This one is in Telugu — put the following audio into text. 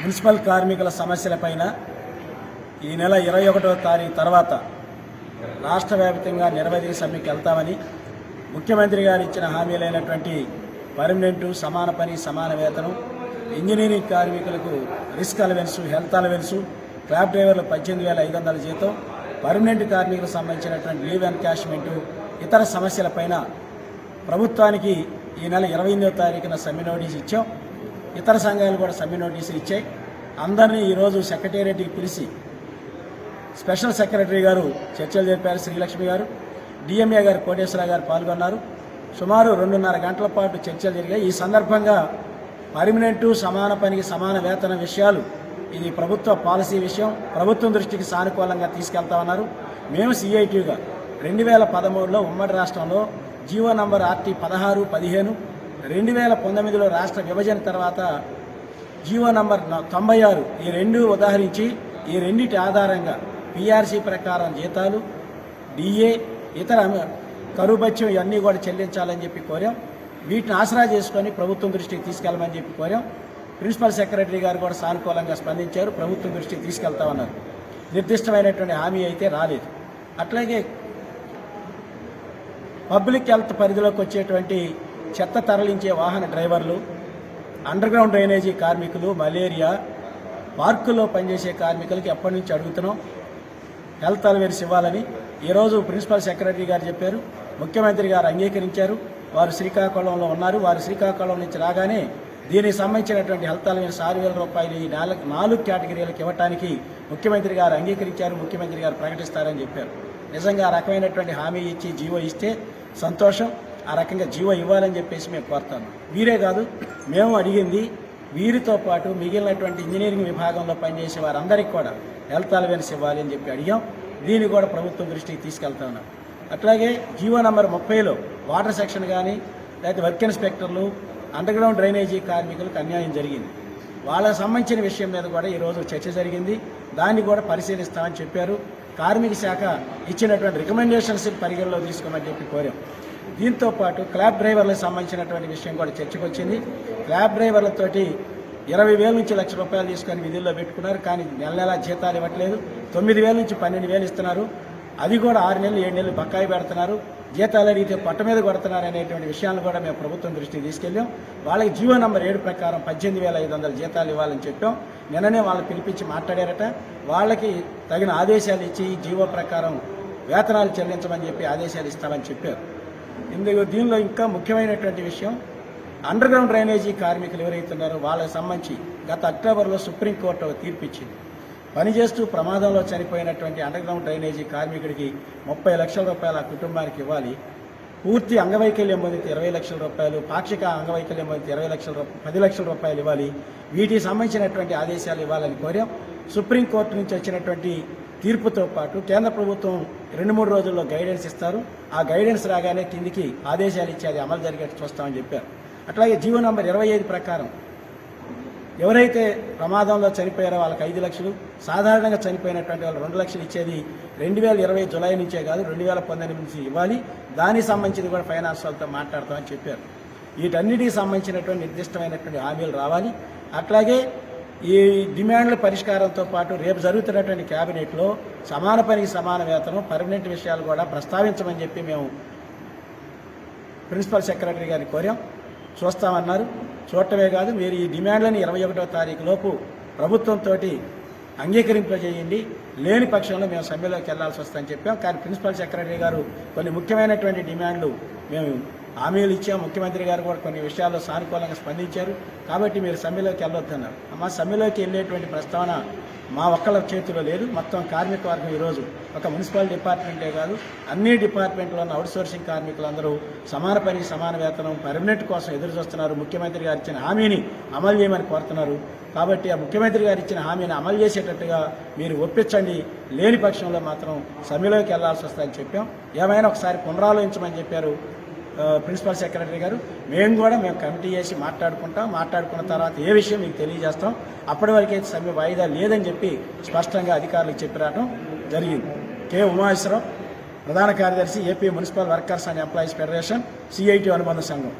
మున్సిపల్ కార్మికుల సమస్యలపైన ఈ నెల ఇరవై ఒకటో తారీఖు తర్వాత రాష్ట్ర వ్యాప్తంగా నిరవధిక సమ్మెకి వెళ్తామని ముఖ్యమంత్రి గారు ఇచ్చిన హామీలైనటువంటి పర్మనెంటు సమాన పని సమాన వేతనం ఇంజనీరింగ్ కార్మికులకు risk allowance health allowance cab డ్రైవర్లు పద్దెనిమిది వేల ఐదు వందల జీతం పర్మనెంట్ కార్మికులకు సంబంధించినటువంటి లీవ్ ఎన్కాష్మెంటు ఇతర సమస్యలపైన ప్రభుత్వానికి ఈ నెల ఇరవై ఎనిమిదో తారీఖున సమ్మె నోటీస్ ఇచ్చాం. ఇతర సంఘాలు కూడా సమ్మె నోటీసులు ఇచ్చాయి. అందరినీ ఈరోజు సెక్రటేరియట్కి పిలిచి స్పెషల్ సెక్రటరీ గారు చర్చలు జరిపారు శ్రీలక్ష్మి గారు. డిఎంఏ గారు కోటేశ్వర గారు పాల్గొన్నారు. సుమారు రెండున్నర గంటల పాటు చర్చలు జరిగాయి. ఈ సందర్భంగా పర్మినెంట్ సమాన పనికి సమాన వేతన విషయాలు ఇది ప్రభుత్వ పాలసీ విషయం. ప్రభుత్వం దృష్టికి సానుకూలంగా తీసుకెళ్తామన్నారు మేము సిఐటిగా రెండు వేల పదమూడులో ఉమ్మడి రాష్ట్రంలో జీవో నంబర్ ఆర్టీ పదహారు పదిహేను రెండు వేల పంతొమ్మిదిలో రాష్ట్ర విభజన తర్వాత జీవో నంబర్ తొంభై ఆరు ఈ రెండు ఉదాహరించి ఈ రెండింటి ఆధారంగా పిఆర్సీ ప్రకారం జీతాలు డిఏ ఇతర కరువు బత్యం ఇవన్నీ కూడా చెల్లించాలని చెప్పి కోరాం. వీటిని ఆసరా చేసుకొని ప్రభుత్వం దృష్టికి తీసుకెళ్ళమని చెప్పి కోరాం. ప్రిన్సిపల్ సెక్రటరీ గారు కూడా సానుకూలంగా స్పందించారు. ప్రభుత్వం దృష్టికి తీసుకెళ్తామన్నారు నిర్దిష్టమైనటువంటి హామీ అయితే రాలేదు. అట్లాగే పబ్లిక్ హెల్త్ పరిధిలోకి వచ్చేటువంటి చెత్త తరలించే వాహన డ్రైవర్లు అండర్ గ్రౌండ్ డ్రైనేజీ కార్మికులు మలేరియా పార్కుల్లో పనిచేసే కార్మికులకి ఎప్పటి నుంచి అడుగుతున్నాం? హెల్త్ అలవేర్స్ ఇవ్వాలని ఈరోజు ప్రిన్సిపల్ సెక్రటరీ గారు చెప్పారు. ముఖ్యమంత్రి గారు అంగీకరించారు. వారు శ్రీకాకుళంలో ఉన్నారు. వారు శ్రీకాకుళం నుంచి రాగానే దీనికి సంబంధించినటువంటి హెల్త్ అలవేర్స్ ఆరు వేల రూపాయలు ఈ నాలుగు నాలుగు కేటగిరీలకు ఇవ్వడానికి ముఖ్యమంత్రి గారు అంగీకరించారు. ముఖ్యమంత్రి గారు ప్రకటిస్తారని చెప్పారు. నిజంగా రకమైనటువంటి హామీ ఇచ్చి జీవో ఇస్తే సంతోషం. ఆ రకంగా జీవో ఇవ్వాలని చెప్పేసి మేము కోరుతాను వీరే కాదు మేము అడిగింది వీరితో పాటు మిగిలినటువంటి ఇంజనీరింగ్ విభాగంలో పనిచేసే వారందరికీ కూడా హెల్త్ అలవెన్స్ ఇవ్వాలి అని చెప్పి అడిగాం. దీన్ని కూడా ప్రభుత్వం దృష్టికి తీసుకెళ్తా ఉన్నాం. అట్లాగే జీవో నంబర్ ముప్పైలో వాటర్ సెక్షన్ కానీ లేకపోతే వర్క్ ఇన్స్పెక్టర్లు అండర్గ్రౌండ్ డ్రైనేజీ కార్మికులకు అన్యాయం జరిగింది. వాళ్ళకు సంబంధించిన విషయం మీద కూడా ఈరోజు చర్చ జరిగింది. దాన్ని కూడా పరిశీలిస్తామని చెప్పారు. కార్మిక శాఖ ఇచ్చినటువంటి రికమెండేషన్స్ పరిగణలో తీసుకోమని చెప్పి కోరాం. దీంతో పాటు క్లాబ్ డ్రైవర్లకు సంబంధించినటువంటి విషయం కూడా చర్చకు వచ్చింది క్లాబ్ డ్రైవర్లతోటి ఇరవై వేల నుంచి లక్ష రూపాయలు తీసుకొని విధుల్లో పెట్టుకున్నారు కానీ నెల నెల జీతాలు ఇవ్వట్లేదు. తొమ్మిది వేల నుంచి పన్నెండు వేలు ఇస్తున్నారు. అది కూడా ఆరు నెలలు ఏడు నెలలు బకాయి పెడుతున్నారు. జీతాలు అడిగితే పట్ట మీద కొడుతున్నారు అనేటువంటి విషయాలను కూడా మేము ప్రభుత్వం దృష్టికి తీసుకెళ్ళాం. వాళ్ళకి జీవో నెంబర్ ఏడు ప్రకారం పద్దెనిమిది వేల ఐదు వందల జీతాలు ఇవ్వాలని చెప్పాం. నిన్ననే వాళ్ళు పిలిపించి మాట్లాడారట. వాళ్ళకి తగిన ఆదేశాలు ఇచ్చి జీవో ప్రకారం వేతనాలు చెల్లించమని చెప్పి ఆదేశాలు ఇస్తామని చెప్పారు. ఇందులో దీనిలో ఇంకా ముఖ్యమైనటువంటి విషయం అండర్ గ్రౌండ్ డ్రైనేజీ కార్మికులు ఎవరైతే ఉన్నారో వాళ్ళకి సంబంధించి గత అక్టోబర్లో సుప్రీంకోర్టు తీర్పిచ్చింది. పనిచేస్తూ ప్రమాదంలో చనిపోయినటువంటి అండర్ గ్రౌండ్ డ్రైనేజీ కార్మికుడికి ముప్పై లక్షల రూపాయల ఆ కుటుంబానికి ఇవ్వాలి. పూర్తి అంగవైకల్యం పొందితే ఇరవై లక్షల రూపాయలు పాక్షిక అంగవైకల్యం పొందితే ఇరవై లక్షల రూపాయలు పది లక్షల రూపాయలు ఇవ్వాలి. వీటికి సంబంధించినటువంటి ఆదేశాలు ఇవ్వాలని కోరాం. సుప్రీంకోర్టు నుంచి వచ్చినటువంటి తీర్పుతో పాటు కేంద్ర ప్రభుత్వం రెండు మూడు రోజుల్లో గైడెన్స్ ఇస్తారు. ఆ గైడెన్స్ రాగానే కిందికి ఆదేశాలు ఇచ్చి అది అమలు జరిగేట్టు చూస్తామని చెప్పారు. అట్లాగే జీవో నంబర్ ఇరవై ఐదు ప్రకారం ఎవరైతే ప్రమాదంలో చనిపోయారో వాళ్ళకి ఐదు లక్షలు సాధారణంగా చనిపోయినటువంటి వాళ్ళు రెండు లక్షలు ఇచ్చేది రెండు వేల ఇరవై జులై నుంచే కాదు రెండు వేల పంతొమ్మిది నుంచి ఇవ్వాలి. దానికి సంబంధించి కూడా ఫైనాన్స్ వాళ్ళతో మాట్లాడతామని చెప్పారు. వీటన్నిటికి సంబంధించినటువంటి నిర్దిష్టమైనటువంటి హామీలు రావాలి. అట్లాగే ఈ డిమాండ్ల పరిష్కారంతో పాటు రేపు జరుగుతున్నటువంటి క్యాబినెట్లో సమాన పనికి సమాన వేతనం పర్మనెంట్ విషయాలు కూడా ప్రస్తావించమని చెప్పి మేము ప్రిన్సిపల్ సెక్రటరీ గారిని కోరాం. చూస్తామన్నారు. చూడటమే కాదు మీరు ఈ డిమాండ్లను ఇరవై ఒకటో తారీఖు లోపు ప్రభుత్వంతో అంగీకరింపజేయండి. లేని పక్షంలో మేము సమ్మెలోకి వెళ్ళాల్సి వస్తుందని చెప్పాం. కానీ ప్రిన్సిపల్ సెక్రటరీ గారు కొన్ని ముఖ్యమైనటువంటి డిమాండ్లు మేము హామీలు ఇచ్చాం. ముఖ్యమంత్రి గారు కూడా కొన్ని విషయాల్లో సానుకూలంగా స్పందించారు. కాబట్టి మీరు సమ్మెలోకి వెళ్ళొద్దన్నారు. అమ్మ సమ్మెలోకి వెళ్ళేటువంటి ప్రస్తావన మా ఒక్కళ్ళ చేతిలో లేదు. మొత్తం కార్మిక వర్గం ఈరోజు ఒక మున్సిపల్ డిపార్ట్మెంటే కాదు అన్ని డిపార్ట్మెంట్లో ఉన్న అవుట్సోర్సింగ్ కార్మికులందరూ సమాన పని సమాన వేతనం పర్మనెంట్ కోసం ఎదురు చూస్తున్నారు ముఖ్యమంత్రి గారు ఇచ్చిన హామీని అమలు చేయమని కోరుతున్నారు. కాబట్టి ఆ ముఖ్యమంత్రి గారు ఇచ్చిన హామీని అమలు చేసేటట్టుగా మీరు ఒప్పించండి. లేని పక్షంలో మాత్రం సమ్మెలోకి వెళ్ళాల్సి వస్తుందని చెప్పాం. ఏమైనా ఒకసారి పునరాలోచించమని చెప్పారు. ప్రిన్సిపల్ సెక్రటరీ గారు మేము కూడా మేము కమిటీ చేసి మాట్లాడుకుంటాం. మాట్లాడుకున్న తర్వాత ఏ విషయం మీకు తెలియజేస్తాం. అప్పటి వరకు అయితే సమ్మె వాయిదా లేదని చెప్పి స్పష్టంగా అధికారులకు చెప్పి రావడం జరిగింది. కె. ఉమాశ్వరం ప్రధాన కార్యదర్శి AP municipal workers and employees federation CITU అనుబంధ సంఘం.